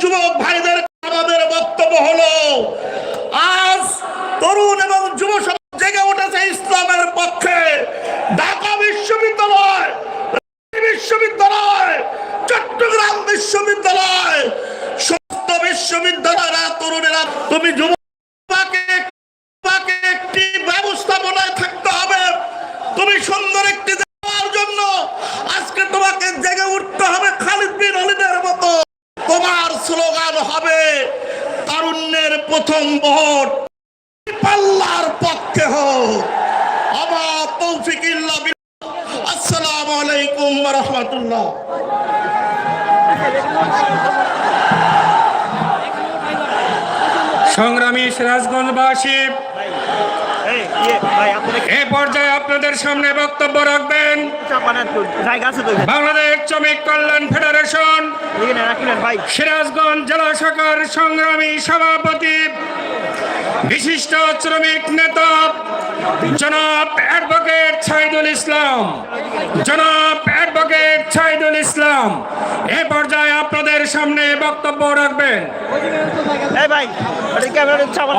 যুবক ভাইদের আমাদের বক্তব্য হলো আজ তরুণ এবং যুব সমাজ জেগে উঠেছে ইসলামের পক্ষে ঢাকা বিশ্ববিদ্যালয় বিশ্ববিদ্যালয় চট্টগ্রাম বিশ্ববিদ্যালয় সমস্ত বিশ্ববিদ্যালয়েরা তরুণেরা তুমি যুবককে তোমাকে একটি ব্যবস্থাপনায় থাকতে হবে তুমি সুন্দর একটি দেওয়ার জন্য আজকে তোমাকে জেগে উঠতে হবে খালিদ বিন অলিদের মতো তোমার স্লোগান হবে তারুণ্যের প্রথম ভোট পাল্লার পক্ষে হোক আমার তৌফিক ইল্লা বিল্লাহ। আসসালামু আলাইকুম ওয়া রাহমাতুল্লাহ সংগ্রামী সিরাজগঞ্জবাসী এই ইয়ে ভাই আপনি এ পর্যায়ে আপনাদের সামনে বক্তব্য রাখবেন চাপানের তো জায়গা আছে তো এখানে বাংলাদেশ শ্রমিক কল্যাণ ফেডারেশন সিরাজগঞ্জ জেলা শাখার সংগ্রামী সভাপতি বিশিষ্ট শ্রমিক নেতা জনাব অ্যাডভোকেট ছাইদুল ইসলাম জনাব অ্যাডভোকেট ছাইদুল ইসলাম এ পর্যায়ে আপনাদের সামনে বক্তব্য রাখবেন।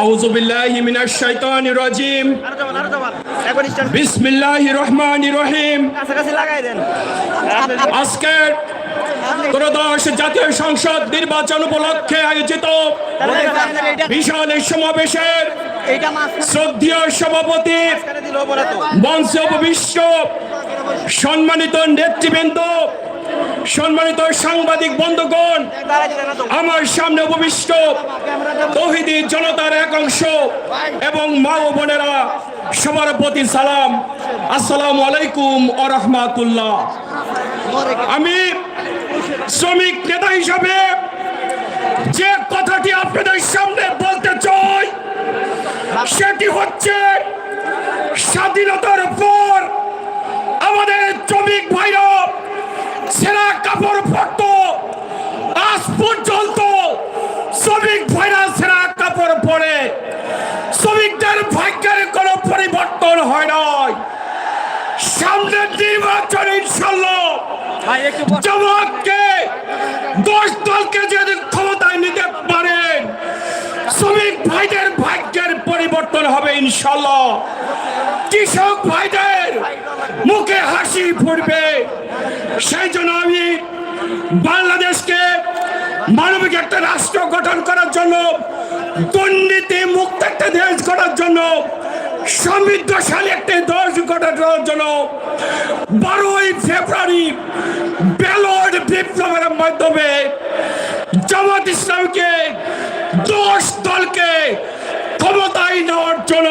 আউযু বিল্লাহি মিনাশ শাইতানির রাজিম। বিসমিল্লাহির রহমানির রহিম। আজকের ত্রয়োদশ জাতীয় সংসদ নির্বাচন উপলক্ষে আয়োজিত বিশাল সমাবেশের শ্রদ্ধীয় সভাপতি উপবিষ্ট সম্মানিত নেতৃবৃন্দ সম্মানিত সাংবাদিক বন্ধুগণ আমার সামনে উপবিষ্ট তহিদি জনতার এক অংশ এবং মা ও বোনেরা সবার প্রতি সালাম। আসসালামু আলাইকুম ও রহমাতুল্লাহ। আমি শ্রমিক নেতা হিসাবে যে কথাটি আপনাদের সামনে বলতে চাই সেটি হচ্ছে স্বাধীনতার পর আমাদের শ্রমিক ভাইরা সেরা কাপড় পরত। আজ পর্যন্ত শ্রমিক ভাইরা সেরা কাপড় পরে। শ্রমিকদের ভাগ্যের কোনো পরিবর্তন হয় নাই। সামনের নির্বাচন ইনশাল্লাহ জামাতকে দশ দলকে যদি ক্ষমতায় নিতে পারেন শ্রমিক ভাইদের ভাগ্যের পরিবর্তন হবে ইনশাল্লাহ কৃষক ভাইদের মুখে হাসি ফুটবে। সেই জন্য আমি বাংলাদেশকে মানবিক একটা রাষ্ট্র গঠন করার জন্য, দুর্নীতি মুক্ত একটা দেশ করার জন্য, সমৃদ্ধশালী একটি দেশ করার জন্য বারোই ফেব্রুয়ারি ব্যালট বিপ্লবের মাধ্যমে জামাত ইসলামকে দশ দলকে ক্ষমতায় নেওয়ার জন্য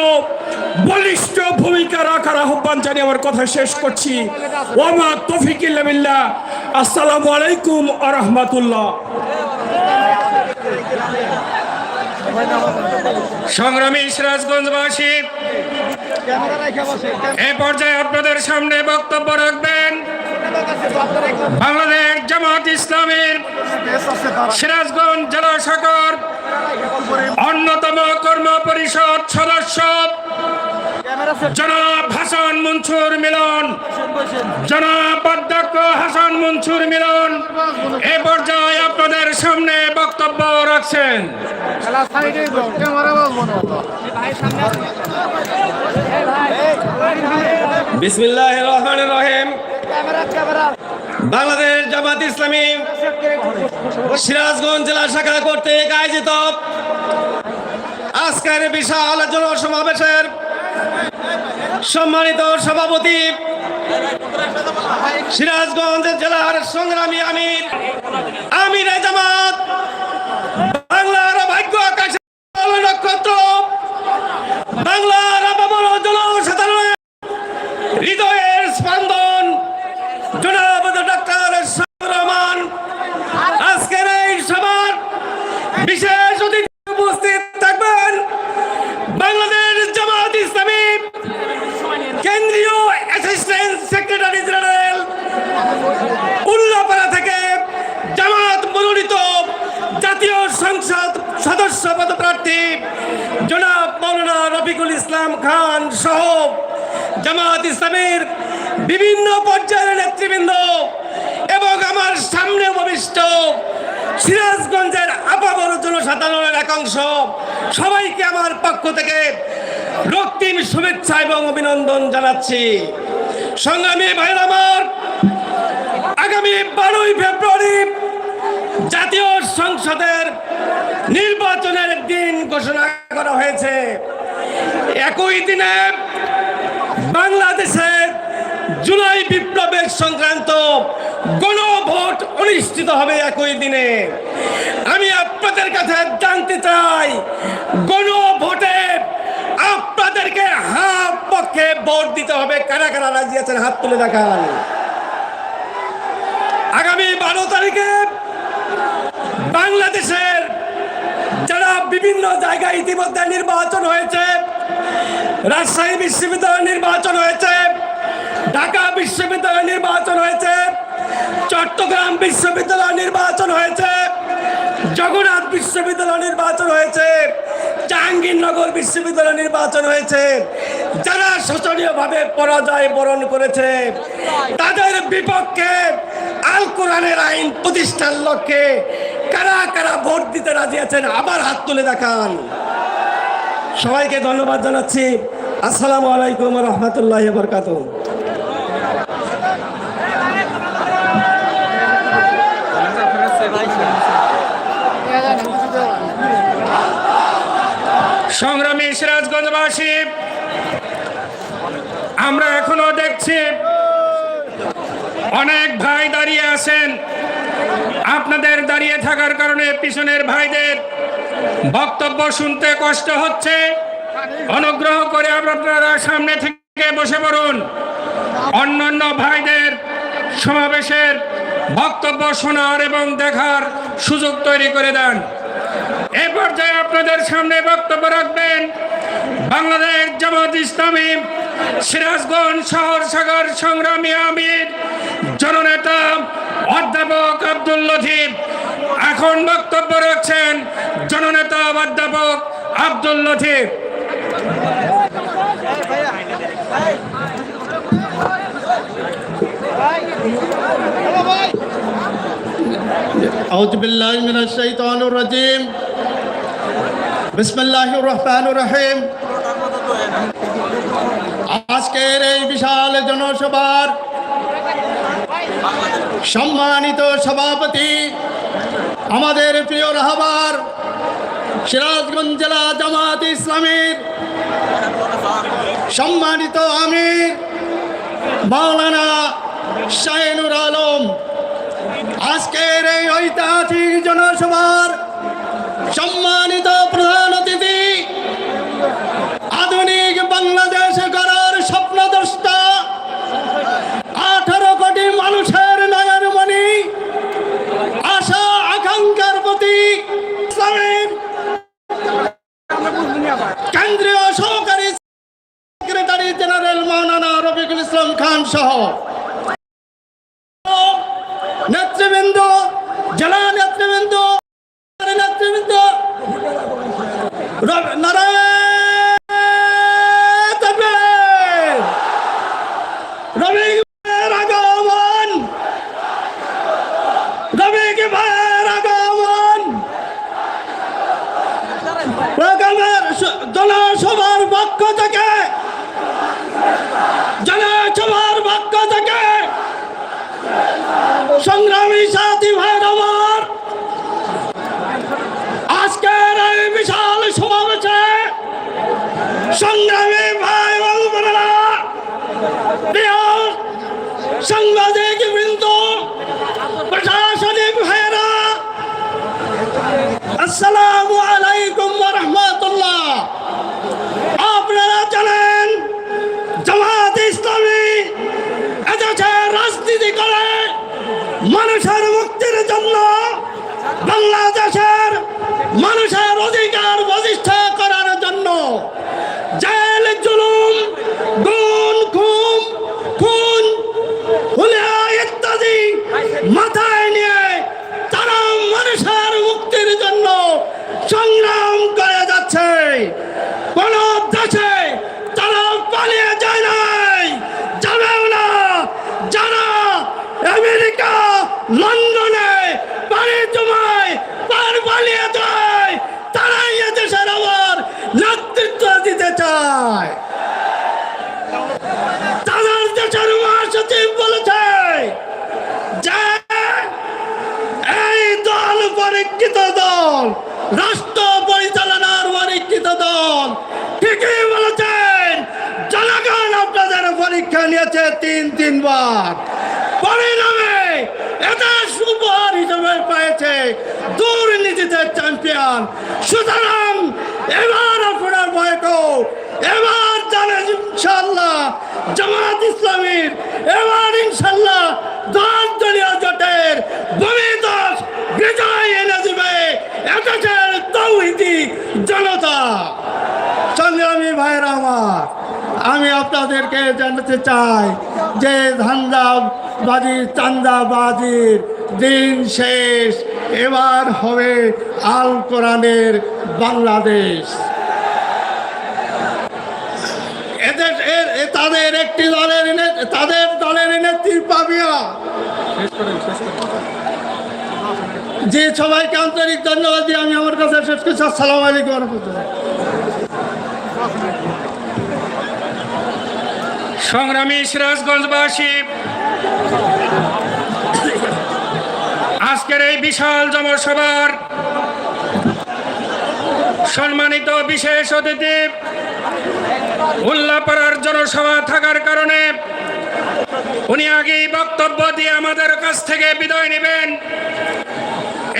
বলিষ্ঠ ভূমিকা রাখার আহ্বান জানিয়ে আমার কথা শেষ করছি। ওমা তফিকিল্লাবিল্লাহ আসসালামু আলাইকুম আ রহমতুল্লাহ সংগ্রামী সিরাজগঞ্জবাসী, এ পর্যায়ে আপনাদের সামনে বক্তব্য রাখবেন বাংলাদেশ জামাত ইসলামের সিরাজগঞ্জ জেলা শাখার অন্যতম কর্ম পরিষদ সদস্য জনাব হাসান মনসুর মিলন। জনাব অধ্যক্ষ হাসান মনসুর মিলন। এ পর্যায়ে আপনাদের সামনে বক্তব্য রাখছেন। বিসমিল্লাহ রহমান রহিম। বাংলাদেশ জামাত ইসলামী সিরাজগঞ্জ জেলা শাখা কর্তৃক আয়োজিত আজকের বিশাল জনসমাবেশের সম্মানিত সভাপতি সিরাজগঞ্জ জেলার সংগ্রামী আমির আমির জামাত। বাংলার ভাগ্য আকাশে নক্ষত্র। বাংলার আপামর জনসাধারণের হৃদয়ের স্পন্দন জনাব ডক্টর রহমান আজকের এই সভার বিশেষ অতিথি উপস্থিত থাকবেন বাংলাদেশ জামাত ইসলামী কেন্দ্রীয় অ্যাসিস্ট্যান্ট সেক্রেটারি জেনারেল উল্লাপাড়া থেকে জামাত মনোনীত জাতীয় সংসদ সদস্য পদপ্রার্থী জনাব মৌলানা রফিকুল ইসলাম খান সহ জামাত ইসলামের বিভিন্ন পর্যায়ের নেতৃবৃন্দ এবং আমার সামনে উপবিষ্ট সিরাজগঞ্জের জনসাধারণের একাংশ, সবাইকে আমার পক্ষ থেকে রক্তিম শুভেচ্ছা এবং অভিনন্দন জানাচ্ছি। সংগ্রামী ভাইয়ের আমার, আগামী বারোই ফেব্রুয়ারি জাতীয় সংসদের নির্বাচনের দিন ঘোষণা করা হয়েছে। একই দিনে বাংলাদেশে জুলাই বিপ্লবের সংক্রান্ত গণভোট অনুষ্ঠিত হবে একই দিনে। আমি আপনাদের কাছে জানতে চাই, গণভোটে আপনাদেরকে হাত পক্ষে ভোট দিতে হবে। কারা কারা রাজি আছেন? হাত তুলে দেখান। আগামী বারো তারিখে বাংলাদেশের যারা বিভিন্ন জায়গায় ইতিমধ্যে নির্বাচন হয়েছে, রাজশাহী বিশ্ববিদ্যালয় নির্বাচন হয়েছে ঢাকা বিশ্ববিদ্যালয় নির্বাচন হয়েছে, চট্টগ্রাম বিশ্ববিদ্যালয় নির্বাচন হয়েছে, জগন্নাথ বিশ্ববিদ্যালয় নির্বাচন হয়েছে, জাহাঙ্গীরনগর বিশ্ববিদ্যালয় নির্বাচন হয়েছে। যারা শোচনীয়ভাবে পরাজয় বরণ করেছে, তাদের বিপক্ষে আল কোরআনের আইন প্রতিষ্ঠার লক্ষ্যে কারা কারা ভোট দিতে রাজি আছেন আবার হাত তুলে দেখান। সবাইকে ধন্যবাদ জানাচ্ছি। আসসালামু আলাইকুম রহমতুল্লাহ বরকাত সংগ্রামী সিরাজগঞ্জবাসী, আমরা এখনও দেখছি অনেক ভাই দাঁড়িয়ে আছেন। আপনাদের দাঁড়িয়ে থাকার কারণে পিছনের ভাইদের বক্তব্য শুনতে কষ্ট হচ্ছে। অনুগ্রহ করে আপনারা সামনে থেকে বসে পড়ুন। অন্যান্য ভাইদের সমাবেশের বক্তব্য শোনার এবং দেখার সুযোগ তৈরি করে দেন। এ পর্যায়ে আপনাদের সামনে বক্তব্য রাখবেন বাংলাদেশ জামাত ইসলামী সিরাজগঞ্জ শহর সাগর সংগ্রামী আমির জননেতা অধ্যাপক আব্দুল লতিফ এখন বক্তব্য রাখছেন জননেতা অধ্যাপক আব্দুল লতিফ أعوذ بالله من الشيطان الرجيم আজকের এই বিশাল জনসভার সম্মানিত সভাপতি, আমাদের প্রিয় রাহবার, সিরাজগঞ্জ জেলা জামাত ইসলামের সম্মানিত আমির, মাওলানা শাহিনুর আলম। আজকের এই ঐতিহাসিক জনসভার সম্মানিত প্রধান অতিথি, আধুনিক বাংলাদেশ গড়ার স্বপ্নদ্রষ্টা আঠারো কোটি মানুষের নয়নমণি আশা আকাঙ্ক্ষার প্রতীক। কেন্দ্রীয় সহকারী সেক্রেটারি জেনারেল মাওলানা রফিকুল ইসলাম খান সহ নেতৃবৃন্দ জেলা নেতৃবৃন্দ নেতৃবৃন্দ র- নারায়ণ তাকবীর! রফিক ভাইয়ের আগমন রফিক ভাইয়ের আগমন প্রোগ্রামের স- জনসভার পক্ষ থেকে জনসভার পক্ষ থেকে সংগ্রামী সাথী ভাইয়ের আমার আজকের এই বিশাল সমাবেশে সংগ্রামী ভাই এবং বোনেরা প্রিয় সাংবাদিক বৃন্দ প্রশাসনিক ভাইয়েরা আসসালামু আলাইকুম রহমতুল্লাহ আপনারা জানেন জামাত ইসলামী এদেশে রাজনীতি করে মানুষের মুক্তির জন্য বাংলাদেশের মানুষের অধিকার প্রতিষ্ঠা করার জন্য জেল জুলুম গুণ খুম খুন হুলিয়া ইত্যাদি মাথায় নিয়ে তারা মানুষের মুক্তির জন্য সংগ্রাম করে যাচ্ছে কোন দেশে তারা পালিয়ে যায় নাই যাবেও না যারা আমেরিকা লন্ডনে পাড়ি জমায় পার পালিয়ে যায় জিতেছে তিন, তিনবার। পরিণামে এটা সুপার হিসেবে পেয়েছে দুর্নীতিতে চ্যাম্পিয়ন সুতরাং এবার আপনার বয়কো এবার জানেন ইনশাল্লাহ জামাত ইসলামীর, এবার ইনশাল্লাহ দশ দলীয় জোটের ভূমিদশ বিজয় এনে দিবে। তৌহিদি জনতা। সংগ্রামী ভাইরা আমার। আমি আপনাদেরকে জানাতে চাই যে ধান্দাবাজি, চান্দাবাজির দিন শেষ। এবার হবে আল কোরআনের বাংলাদেশ। তাদের একটি দলের তাদের দলের নেত্রী পাবিয়া যে সবাইকে আন্তরিক ধন্যবাদ দিয়ে আমি আমার কাছে শেষ করছি। আসসালামু আলাইকুম রহমতুল্লাহ। সংগ্রামী সিরাজগঞ্জবাসী, আজকের এই বিশাল জনসভার সম্মানিত বিশেষ অতিথি, উল্লাপাড়ার জনসভা থাকার কারণে উনি আগেই বক্তব্য দিয়ে আমাদের কাছ থেকে বিদায় নেবেন।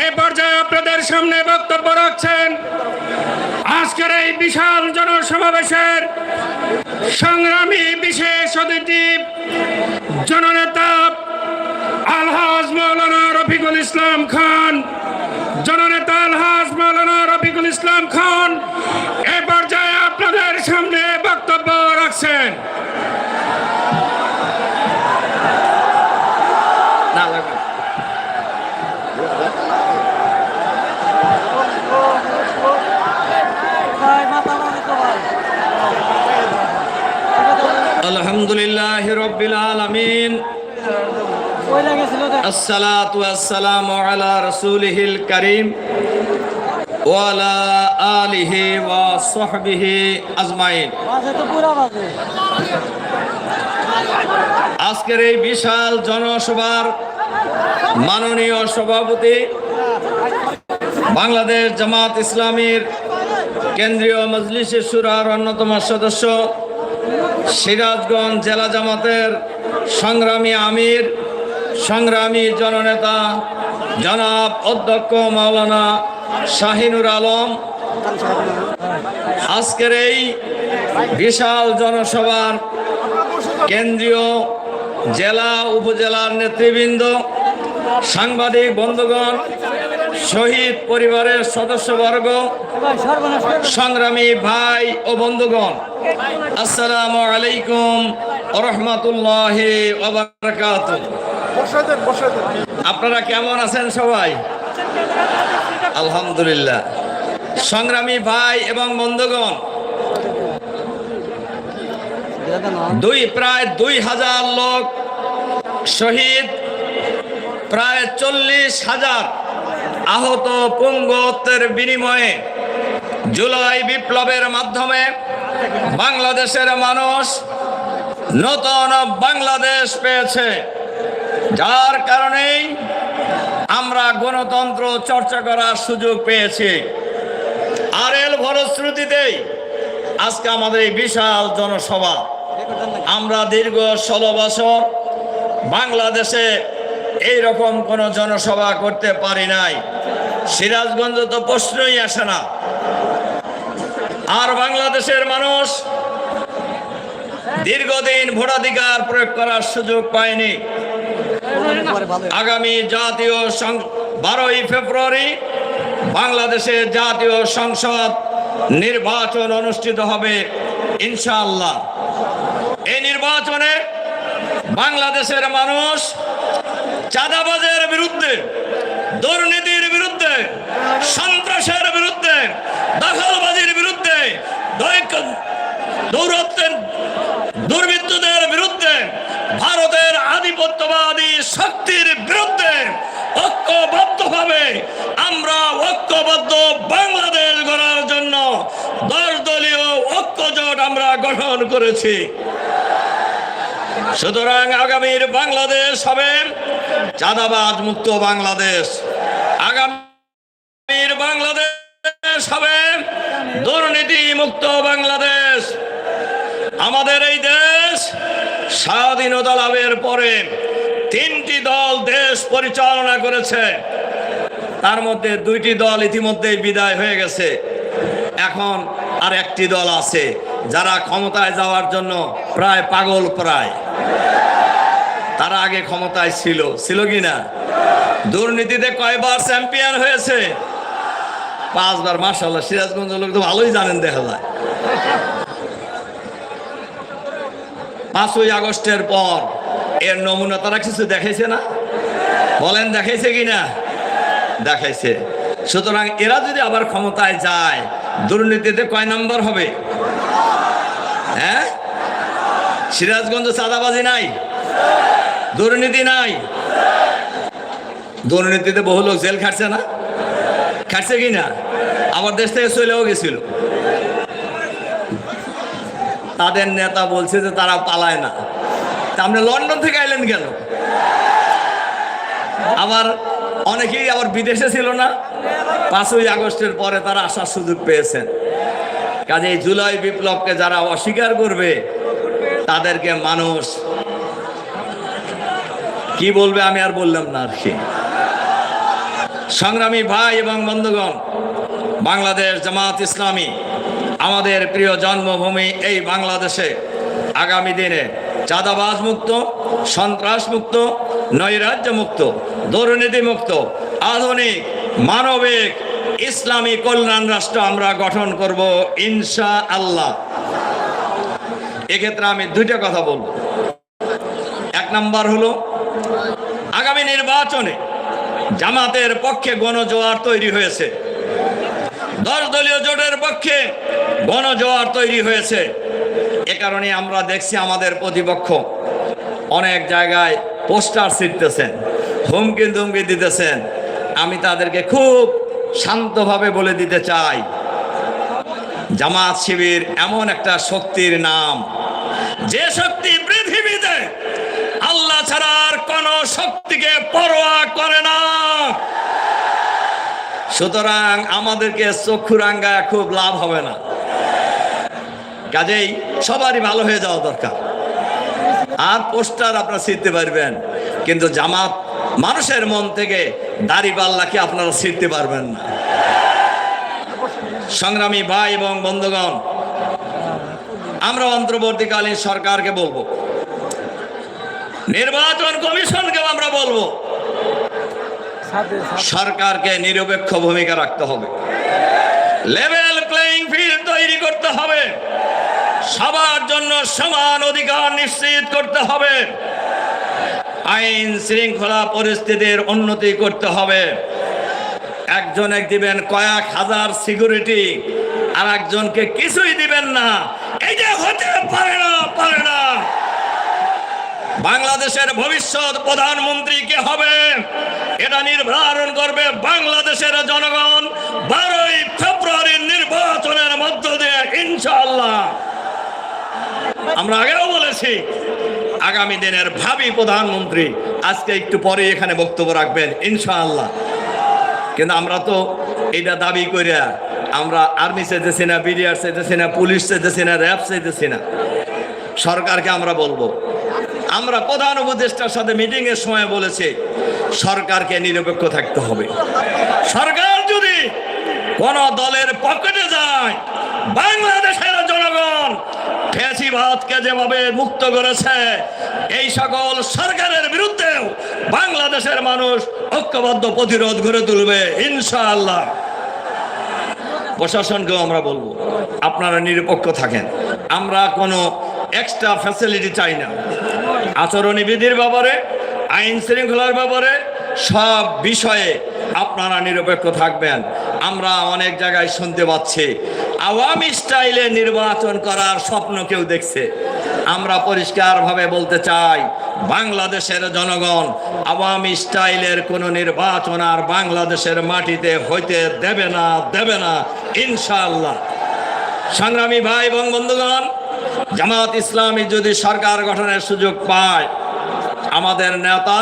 এ পর্যায়ে আপনাদের সামনে বক্তব্য রাখছেন আজকের এই বিশাল জনসমাবেশের সংগ্রামী বিশেষ অতিথি জননেতা আলহাজ মৌলানা রফিকুল ইসলাম খান জননেতা আলহাজ মৌলানা রফিকুল ইসলাম খান এ পর্যায়ে আপনাদের সামনে বক্তব্য রাখছেন ভাই মাথা মানে তো ভাই আলহামদুলিল্লাহ রব্বিল আলামিন। আসসালাতু ওয়াসসালামু আলা রাসূলিহিল কারীম ওয়া আলা আলিহি ওয়া সাহবিহি আজমাইন। আজকের এই বিশাল জনসভার মাননীয় সভাপতি বাংলাদেশ জামাত ইসলামীর কেন্দ্রীয় মজলিসে সুরার অন্যতম সদস্য সিরাজগঞ্জ জেলা জামাতের সংগ্রামী আমির, সংগ্রামী জননেতা জনাব অধ্যক্ষ মাওলানা শাহিনুর আলম। আজকের এই বিশাল জনসভার কেন্দ্রীয় জেলা, উপজেলার নেতৃবৃন্দ, সাংবাদিক, বন্ধুগণ শহীদ পরিবারের সদস্যবর্গ, সংগ্রামী ভাই ও বন্ধুগণ, আসসালামু আলাইকুম রহমতুল্লাহ আপনারা কেমন আছেন সবাই? আলহামদুলিল্লাহ। সংগ্রামী ভাই এবং বন্ধুগণ, দুই, প্রায় দুই হাজার লোক শহীদ, প্রায় চল্লিশ হাজার আহত পঙ্গত্বের বিনিময়ে জুলাই বিপ্লবের মাধ্যমে বাংলাদেশের মানুষ নতুন বাংলাদেশ পেয়েছে। যার কারণেই আমরা গণতন্ত্র চর্চা করার সুযোগ পেয়েছি। আর এল ফলশ্রুতিতেই আজকে আমাদের এই বিশাল জনসভা। আমরা দীর্ঘ ষোলো বছর বাংলাদেশে এই রকম কোনো জনসভা করতে পারি নাই। সিরাজগঞ্জ তো প্রশ্নই আসে না। আর বাংলাদেশের মানুষ দীর্ঘদিন ভোটাধিকার প্রয়োগ করার সুযোগ পায়নি। আগামী জাতীয় বারোই ফেব্রুয়ারি বাংলাদেশের জাতীয় সংসদ নির্বাচন অনুষ্ঠিত হবে, ইনশাআল্লাহ। এই নির্বাচনে বাংলাদেশের মানুষ চাঁদাবাজের বিরুদ্ধে, দুর্নীতির বিরুদ্ধে, সন্ত্রাসের বিরুদ্ধে, দখলবাজির বিরুদ্ধে দৌরত্বের, দুর্বৃত্তদের বিরুদ্ধে, ভারতের আধিপত্যবাদী শক্তির বিরুদ্ধে ঐক্যবদ্ধভাবে আমরা ঐক্যবদ্ধ বাংলাদেশ গড়ার জন্য দশ দলীয় ঐক্যজোট আমরা গঠন করেছি। সুতরাং আগামীর বাংলাদেশ হবে চাঁদাবাজ মুক্ত বাংলাদেশ। আগামীর বাংলাদেশ হবে দুর্নীতি মুক্ত বাংলাদেশ। আমাদের এই দেশ স্বাধীনতা লাভের পরে তিনটি দল দেশ পরিচালনা করেছে। তার মধ্যে দুইটি দল ইতিমধ্যেই বিদায় হয়ে গেছে। এখন আর একটি দল আছে যারা ক্ষমতায় যাওয়ার জন্য প্রায় পাগল প্রায়। তারা আগে ক্ষমতায় ছিল। ছিল কি না দুর্নীতিতে কয়বার চ্যাম্পিয়ন হয়েছে? পাঁচবার মার্শাল্লাহ সিরাজগঞ্জ লোক তো ভালোই জানেন দেখা যায়। পাঁচই আগস্টের পর এর নমুনা তারা কিছু দেখাইছে না? বলেন, দেখাইছে কি না দেখাইছে। সুতরাং এরা যদি আবার ক্ষমতায় যায়, দুর্নীতিতে কয় নম্বর হবে? হ্যাঁ? সিরাজগঞ্জ চাঁদাবাজি নাই? দুর্নীতি নাই। দুর্নীতিতে বহু লোক জেল খাটছে না? খাটছে কি না? আমার দেশ থেকে চলেও গেছিল। তাদের নেতা বলছে যে তারা পালায় না। তা আপনি লন্ডন থেকে আইলেন কেন? আবার অনেকেই আবার বিদেশে ছিল না। পাঁচই আগস্টের পরে তারা আসার সুযোগ পেয়েছেন। কাজে জুলাই বিপ্লবকে যারা অস্বীকার করবে, তাদেরকে মানুষ কি বলবে আমি আর বললাম না আর কি। সংগ্রামী ভাই এবং বন্ধুগণ, বাংলাদেশ জামাত ইসলামী, আমাদের প্রিয় জন্মভূমি এই বাংলাদেশে আগামী দিনে চাঁদাবাজ মুক্ত, সন্ত্রাস মুক্ত, নৈরাজ্য মুক্ত, দুর্নীতি মুক্ত, আধুনিক, মানবিক, ইসলামী কল্যাণ রাষ্ট্র আমরা গঠন করব ইনশা আল্লাহ এক্ষেত্রে আমি দুইটা কথা বলব। এক নাম্বার হলো আগামী নির্বাচনে জামাতের পক্ষে গণজোয়ার তৈরি হয়েছে। দশ দলীয় জোটের পক্ষে গণজোয়ার তৈরি হয়েছে। এ কারণে আমরা দেখছি আমাদের প্রতিপক্ষ অনেক জায়গায় পোস্টার ছিটতেছেন, হুমকি ধুমকি দিতেছেন। আমি তাদেরকে খুব শান্তভাবে বলে দিতে চাই, জামাত শিবির এমন একটা শক্তির নাম। যে শক্তি পৃথিবীতে আল্লাহ ছাড়া আর কোন শক্তিকে পরোয়া করে না। সুতরাং আমাদেরকে চক্ষু রাঙ্গায় খুব লাভ হবে না। কাজেই সবারই ভালো হয়ে যাওয়া দরকার। আর পোস্টার আপনারা ছিঁড়তে পারবেন, কিন্তু জামাত মানুষের মন থেকে দাড়ি পাল্লাকে আপনারা ছিঁড়তে পারবেন না। সংগ্রামী ভাই এবং বন্ধুগণ, আমরা অন্তর্বর্তীকালীন সরকারকে বলব নির্বাচন কমিশনকেও আমরা বলব। সরকারকে নিরপেক্ষ ভূমিকা রাখতে হবে। লেভেল প্লেইং ফিল্ড তৈরি করতে হবে। সবার জন্য সমান অধিকার নিশ্চিত করতে হবে। আইন শৃঙ্খলা পরিস্থিতির উন্নতি করতে হবে। একজন এক দিবেন কয়েক হাজার সিকিউরিটি আর একজনকে কিছুই দিবেন না। এই যে হতে পারে না পারে না। বাংলাদেশের ভবিষ্যৎ প্রধানমন্ত্রী কে হবে? এটা নির্ধারণ করবে বাংলাদেশের জনগণ বারোই ফেব্রুয়ারির নির্বাচনের মধ্য দিয়ে, ইনশাআল্লাহ। আমরা আগেও বলেছি, আগামী দিনের ভাবি প্রধানমন্ত্রী, আজকে একটু পরে এখানে বক্তব্য রাখবেন, ইনশাআল্লাহ। কিন্তু আমরা তো এটা দাবি করে আমরা আর্মি চাইতেছি না, বিডিআর চাইতেছি না, পুলিশ চাইতেছি না, র্যাব চাইতেছি না। সরকারকে আমরা বলব আমরা প্রধান উপদেষ্টার সাথে মিটিং এর সময় বলেছি, সরকারকে নিরপেক্ষ থাকতে হবে। সরকার যদি কোন দলের পকেটে যায়, বাংলাদেশের জনগণ যেভাবে মুক্ত করেছে, এই সকল সরকারের বিরুদ্ধেও বাংলাদেশের মানুষ ঐক্যবদ্ধ প্রতিরোধ গড়ে তুলবে, ইনশাআল্লাহ। প্রশাসনকেও আমরা বলব, আপনারা নিরপেক্ষ থাকেন। আমরা কোনো এক্সট্রা ফ্যাসিলিটি চাই না। আচরণী বিধির ব্যাপারে, আইন শৃঙ্খলার ব্যাপারে সব বিষয়ে আপনারা নিরপেক্ষ থাকবেন। আমরা অনেক জায়গায় শুনতে পাচ্ছি, আওয়ামী স্টাইলে নির্বাচন করার স্বপ্ন কেউ দেখছে। আমরা পরিষ্কারভাবে বলতে চাই, বাংলাদেশের জনগণ আওয়ামী স্টাইলের কোনো নির্বাচন আর বাংলাদেশের মাটিতে হইতে দেবে না দেবে না, ইনশাআল্লাহ। সংগ্রামী ভাই এবং বন্ধুগণ জামাত ইসলামী যদি সরকার গঠনের সুযোগ পায়, আমাদের নেতা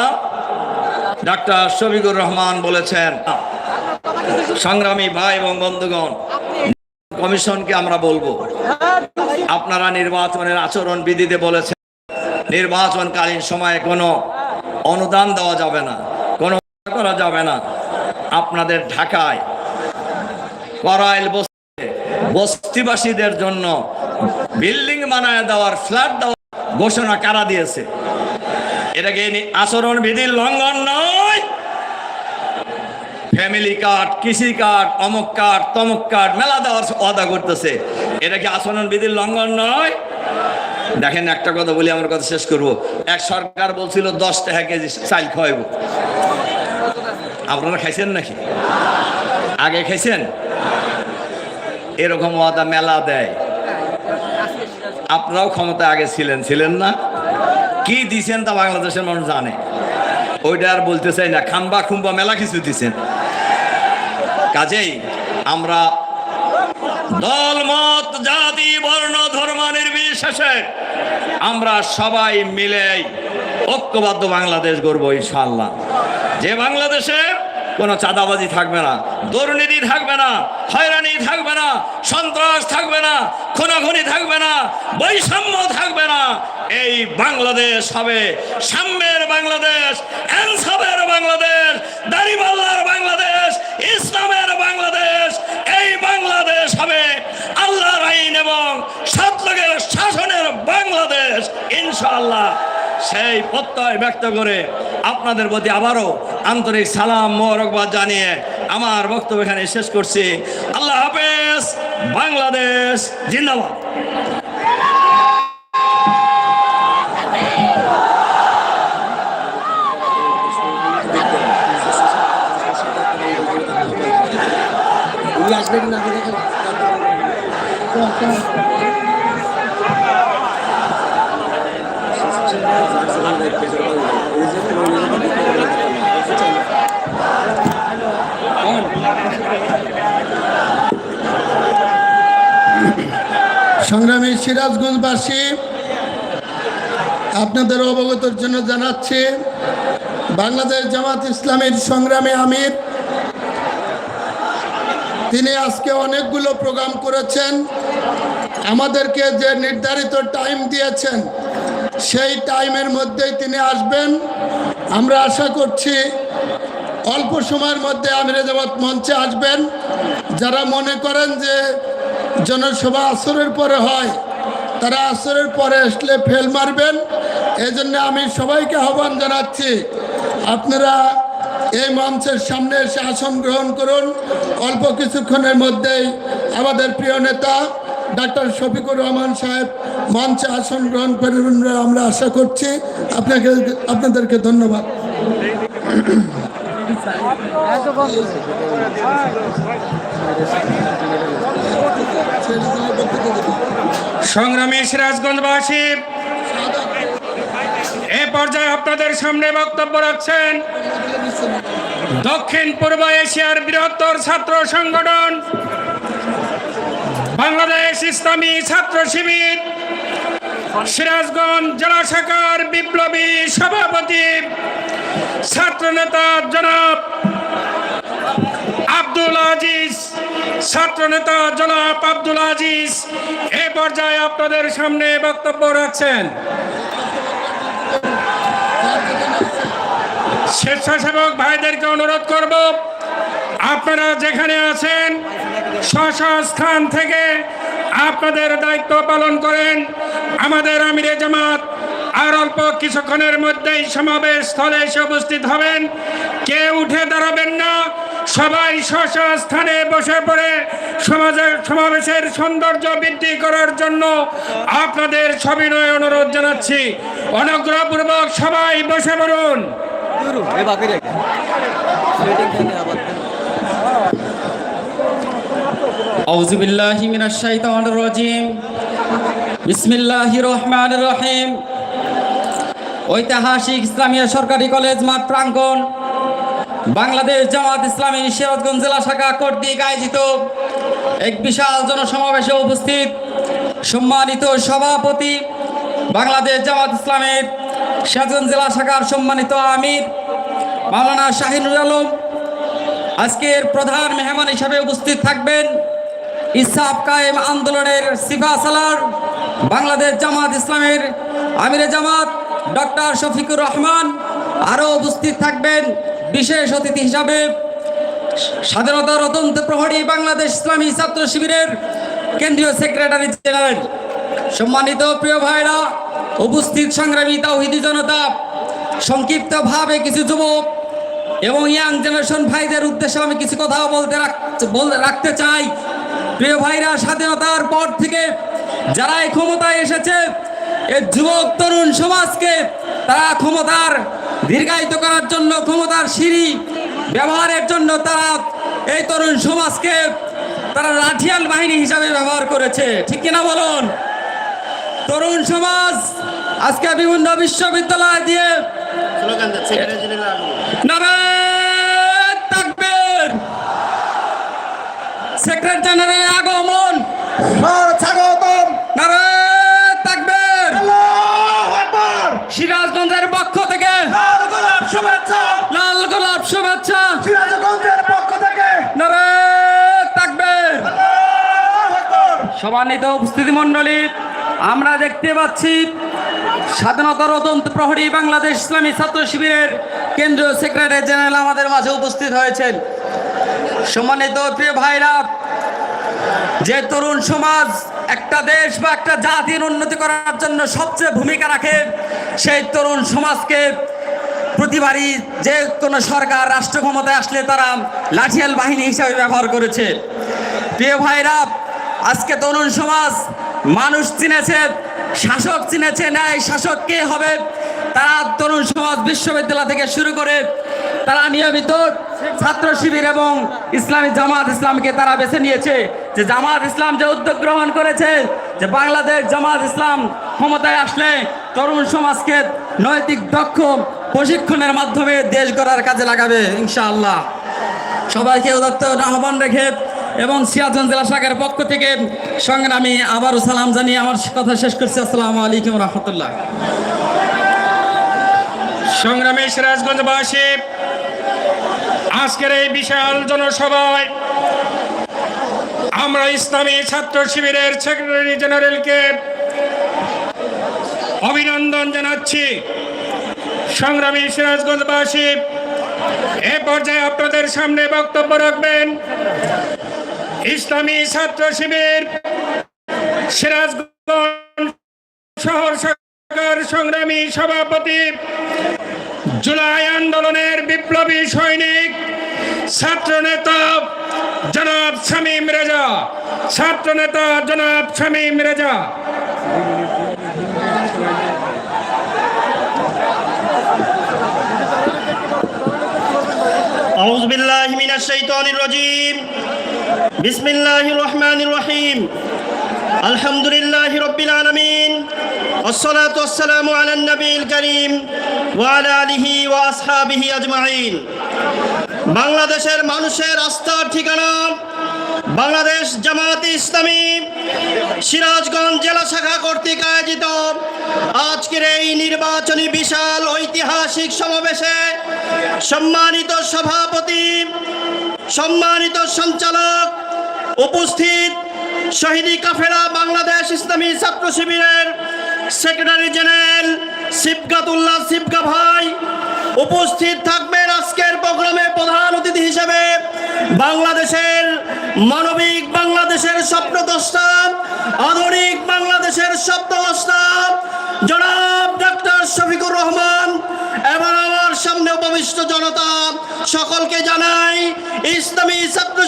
ডাক্তার শফিকুর রহমান বলেছেন, সংগ্রামী ভাই এবং বন্ধুগণ, কমিশনকে আমরা বলব, আপনারা নির্বাচনের আচরণ বিধিতে বলেছেন, নির্বাচনকালীন সময়ে কোনো অনুদান দেওয়া যাবে না, কোনো করা যাবে না। আপনাদের ঢাকায় করাইল বস্তিবাসীদের জন্য বিল্ডিং বানায় দেওয়ার, ফ্ল্যাট দেওয়ার ঘোষণা কারা দিয়েছে? এটা কি নি- আচরণ বিধির লঙ্ঘন নয়? ফ্যামিলি কার্ড, কৃষি কার্ড, অমুক কার্ড, তমুক কার্ড, মেলা দেওয়ার অদা করতেছে। এটা কি আচরণ বিধির লঙ্ঘন নয়? দেখেন, একটা কথা বলি, আমার কথা শেষ করব। এক সরকার বলছিল, দশ টাকা কেজি চাল খাওয়াইব আপনারা খাইছেন নাকি? আগে খাইছেন? এরকম ওয়াদা মেলা দেয়। আপনারাও ক্ষমতা আগে ছিলেন ছিলেন না? কি দিছেন তা বাংলাদেশের মানুষ জানে। ওইটা আর বলতে চাই না, খাম্বা খুম্বা মেলা কিছু দিছেন। কাজেই আমরা দল মত জাতি, বর্ণ, ধর্ম নির্বিশেষে আমরা সবাই মিলে ঐক্যবদ্ধ বাংলাদেশ গড়ব ইনশাল্লাহ যে বাংলাদেশে কোনো চাঁদাবাজি থাকবে না, দুর্নীতি থাকবে না, হয়রানি থাকবে না, সন্ত্রাস থাকবে না, খুনাখুনি থাকবে না, বৈষম্য থাকবে না। এই বাংলাদেশ হবে সাম্যের বাংলাদেশ এনসাবের বাংলাদেশ দাড়িপাল্লার বাংলাদেশ, ইসলামের বাংলাদেশ। এই বাংলাদেশ হবে আল্লাহর আইন এবং সৎলোকের শাসনের বাংলাদেশ, ইনশাআল্লাহ। সেই প্রত্যয় ব্যক্ত করে আপনাদের প্রতি আবারও আন্তরিক সালাম মোরকবাদ জানিয়ে আমার বক্তব্য এখানে শেষ করছি। আল্লাহ হাফেজ, বাংলাদেশ জিন্দাবাদ। সংগ্রামী সিরাজগঞ্জবাসী, আপনাদের অবগতর জন্য জানাচ্ছি, বাংলাদেশ জামাত ইসলামের সংগ্রামী আমির, তিনি আজকে অনেকগুলো প্রোগ্রাম করেছেন। আমাদেরকে যে নির্ধারিত টাইম দিয়েছেন সেই টাইমের মধ্যেই তিনি আসবেন। আমরা আশা করছি অল্প সময়ের মধ্যে আমিরে জামাত মঞ্চে আসবেন। যারা মনে করেন যে জনসভা আসরের পরে হয়, তারা আসরের পরে আসলে ফেল মারবেন। এই জন্য আমি সবাইকে আহ্বান জানাচ্ছি, আপনারা এই মঞ্চের সামনে এসে আসন গ্রহণ করুন। অল্প কিছুক্ষণের মধ্যেই আমাদের প্রিয় নেতা ডাক্তার শফিকুর রহমান সাহেব মঞ্চে আসন গ্রহণ করবেন আমরা আশা করছি আপনাকে, আপনাদেরকে ধন্যবাদ। সংগ্রামী সিরাজগঞ্জবাসী, এ পর্যায়ে আপনাদের সামনে বক্তব্য রাখছেন দক্ষিণ পূর্ব এশিয়ার বৃহত্তর ছাত্র সংগঠন বাংলাদেশ ইসলামী ছাত্র শিবির, সিরাজগঞ্জ জেলা শাখার বিপ্লবী সভাপতি ছাত্রনেতা জনাব আব্দুল আজিজ ছাত্রনেতা জনাব আব্দুল আজিজ, এ পর্যায়ে আপনাদের সামনে বক্তব্য রাখছেন। স্বেচ্ছাসেবক ভাইদেরকে অনুরোধ করব, আপনারা যেখানে আছেন স্থান থেকে আপনাদের দায়িত্ব পালন করেন। আমাদের আমিরে জামাত আর অল্প কিছুক্ষণের মধ্যেই সমাবেশ স্থলে এসে উপস্থিত হবেন। কেউ উঠে দাঁড়াবেন না। সবাই স্ব স্ব স্থানে বসে পড়ে সমাজের সমাবেশের সৌন্দর্য বৃদ্ধি করার জন্য আপনাদের সবিনয় অনুরোধ জানাচ্ছি। অনুগ্রহপূর্বক সবাই বসে পড়ুন। أعوذ بالله من الشيطان الرجيم بسم الله الرحمن الرحيم ঐতিহাসিক ইসলামিয়া সরকারি কলেজ মাঠ প্রাঙ্গণ বাংলাদেশ জামাত ইসলামী সিরাজগঞ্জ জেলা শাখা কর্তৃক আয়োজিত এক বিশাল জনসমাবেশে উপস্থিত সম্মানিত সভাপতি বাংলাদেশ জামাত ইসলামের সিরাজগঞ্জ জেলা শাখার সম্মানিত আমির মাওলানা শাহিনুর আলম আজকের প্রধান মেহমান হিসাবে উপস্থিত থাকবেন ইসাব কায়েম আন্দোলনের সিফা সালার বাংলাদেশ জামাত ইসলামের আমিরে জামাত ডক্টর শফিকুর রহমান আরও উপস্থিত থাকবেন বিশেষ অতিথি হিসাবে। স্বাধীনতা রতন্ত প্রহরী বাংলাদেশ ইসলামী ছাত্র শিবিরের কেন্দ্রীয় সেক্রেটারি জেনারেল। সম্মানিত প্রিয় ভাইরা, উপস্থিত সংগ্রামী তাওহিদি জনতা, সংক্ষিপ্তভাবে কিছু যুবক এবং ইয়াং জেনারেশন ভাইদের উদ্দেশ্যে আমি কিছু কথা বলতে রাখ- বল- রাখতে চাই। প্রিয় ভাইরা স্বাধীনতার পর থেকে যারা এই ক্ষমতায় এসেছে এই যুবক তরুণ সমাজকে তারা ক্ষমতার দীর্ঘায়িত করার জন্য ক্ষমতার সিঁড়ি ব্যবহারের জন্য তারা এই তরুণ সমাজকে তারা লাঠিয়াল বাহিনী হিসাবে ব্যবহার করেছে। ঠিক কিনা বলুন? তরুণ সমাজ আজকে বিভিন্ন বিশ্ববিদ্যালয় দিয়ে নারায়ণ সেক্রেটারি জেনারেল আগমন। স্বাগতম। তাকবীর। সিরাজগঞ্জের পক্ষ থেকে। লাল গোলাপ শুভেচ্ছা। লাল গোলাপ শুভেচ্ছা। সিরাজগঞ্জের পক্ষ থেকে। সম্মানিত উপস্থিতি মণ্ডলী আমরা দেখতে পাচ্ছি স্বাধীনতা রতন্ত প্রহরী বাংলাদেশ ইসলামী ছাত্র শিবিরের কেন্দ্রীয় সেক্রেটারি জেনারেল আমাদের মাঝে উপস্থিত হয়েছেন। সম্মানিত প্রিয় ভাইরা যে তরুণ সমাজ একটা দেশ বা একটা জাতির উন্নতি করার জন্য সবচেয়ে ভূমিকা রাখে, সেই তরুণ সমাজকে প্রতিবারই যে কোনো সরকার রাষ্ট্র ক্ষমতায় আসলে তারা লাঠিয়াল বাহিনী হিসাবে ব্যবহার করেছে। প্রিয় ভাইরা, আজকে তরুণ সমাজ মানুষ চিনেছে, শাসক চিনেছে, ন্যায় শাসক কে হবে? তারা তরুণ সমাজ বিশ্ববিদ্যালয় থেকে শুরু করে তারা নিয়মিত ছাত্র শিবির এবং ইসলামী জামাত ইসলামকে তারা বেছে নিয়েছে যে জামাত ইসলাম যে উদ্যোগ গ্রহণ করেছে, যে বাংলাদেশ জামাত ইসলাম ক্ষমতায় আসলে তরুণ সমাজকে নৈতিক দক্ষ প্রশিক্ষণের মাধ্যমে দেশ গড়ার কাজে লাগাবে, ইনশাআল্লাহ। সবাইকে উদাত্ত আহ্বান রেখে এবং সিয়াজগঞ্জ জেলা শাখার পক্ষ থেকে সংগ্রামী আবারও সালাম জানিয়ে আমার কথা শেষ করছি। আসসালামু আলাইকুম রহমতুল্লাহ। সংগ্রামী সিরাজগঞ্জবাসী আজকের এই বিশাল জনসভায় আমরা ইসলামী ছাত্র শিবিরের সেক্রেটারি জেনারেলকে অভিনন্দন জানাচ্ছি। সংগ্রামী সিরাজগঞ্জবাসী, এ পর্যায়ে আপনাদের সামনে বক্তব্য রাখবেন ইসলামী ছাত্র শিবির সিরাজগঞ্জ শহর শাখার সংগ্রামী সভাপতি জুলাই আন্দোলনের বিপ্লবী সৈনিক ছাত্র নেতা জনাব শামীম রেজা ছাত্র নেতা জনাব শামীম রেজা أعوذ بالله من الشيطان الرجيم بسم الله الرحمن الرحيم الحمد لله رب العالمين والصلاة والسلام على النبي الكريم وعلى آله وأصحابه أجمعين বাংলাদেশের মানুষের আস্থার ঠিকানা বাংলাদেশ জামাত ইসলামী সিরাজগঞ্জ জেলা শাখা কর্তৃক আয়োজিত আজকের এই নির্বাচনী বিশাল ঐতিহাসিক সমাবেশে সম্মানিত সভাপতি সম্মানিত সঞ্চালক উপস্থিত শহীদি কাফেলা বাংলাদেশ ইসলামী ছাত্র শিবিরের সেক্রেটারি জেনারেল শিবগাতুল্লাহ শিবগা ভাই উপস্থিত থাকবেন আজকের প্রোগ্রামে প্রধান অতিথি হিসেবে বাংলাদেশের মানবিক বাংলাদেশের স্বপ্নদ্রষ্টা আধুনিক বাংলাদেশের স্বপ্নদ্রষ্টা জনাব ডক্টর শফিকুর রহমান এবং আমার সামনে উপবিষ্ট জনতা, সকলকে জানাই ইসলামী ছাত্র